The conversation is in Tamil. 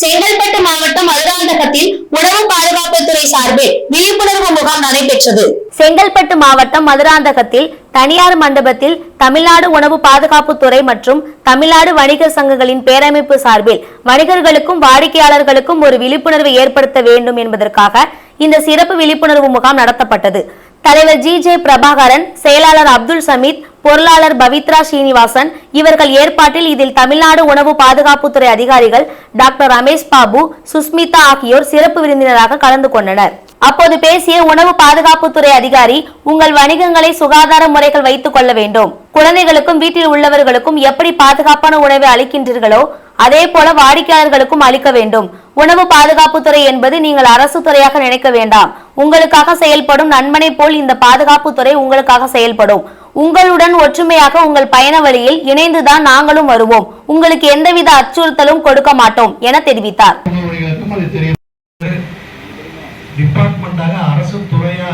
செங்கல்பட்டு மாவட்டம் மதுராந்தகத்தில் உணவு பாதுகாப்பு துறை சார்பில் விழிப்புணர்வு முகாம் நடைபெற்றது. செங்கல்பட்டு மாவட்டம் மதுராந்தகத்தில் தனியார் மண்டபத்தில் தமிழ்நாடு உணவு பாதுகாப்புத்துறை மற்றும் தமிழ்நாடு வணிகர் சங்கங்களின் பேரமைப்பு சார்பில் வணிகர்களுக்கும் வாடிக்கையாளர்களுக்கும் ஒரு விழிப்புணர்வு ஏற்படுத்த வேண்டும் என்பதற்காக இந்த சிறப்பு விழிப்புணர்வு முகாம் நடத்தப்பட்டது. தலைவர் ஜி ஜே பிரபாகரன் செயலாளர் அப்துல் சமீத் பொருளாளர் பவித்ரா ஸ்ரீனிவாசன் இவர்கள் ஏற்பாட்டில் இதில் தமிழ்நாடு உணவு பாதுகாப்புத்துறை அதிகாரிகள் டாக்டர் ரமேஷ் பாபு சுஸ்மிதா ஆகியோர் சிறப்பு விருந்தினராக கலந்து கொண்டனர். அப்போது பேசிய உணவு பாதுகாப்புத்துறை அதிகாரி உங்கள் வணிகங்களை சுகாதார முறைகள் வைத்துக் கொள்ள வேண்டும். குழந்தைகளுக்கும் வீட்டில் உள்ளவர்களுக்கும் எப்படி பாதுகாப்பான உணவை அளிக்கின்றீர்களோ அதே போல வாடிக்கையாளர்களுக்கும் அளிக்க வேண்டும். உணவு பாதுகாப்புத்துறை என்பது நீங்கள் அரசு துறையாக நினைக்க வேண்டாம். உங்களுக்காக செயல்படும் நண்பனை போல் இந்த பாதுகாப்புத்துறை உங்களுக்காக செயல்படும். உங்களுடன் ஒற்றுமையாக உங்கள் பயண வழியில் இணைந்துதான் நாங்களும் வருவோம். உங்களுக்கு எந்தவித அச்சுறுத்தலும் கொடுக்க மாட்டோம் என தெரிவித்தார். டிபார்ட்மெண்டாக அரசு துறையாக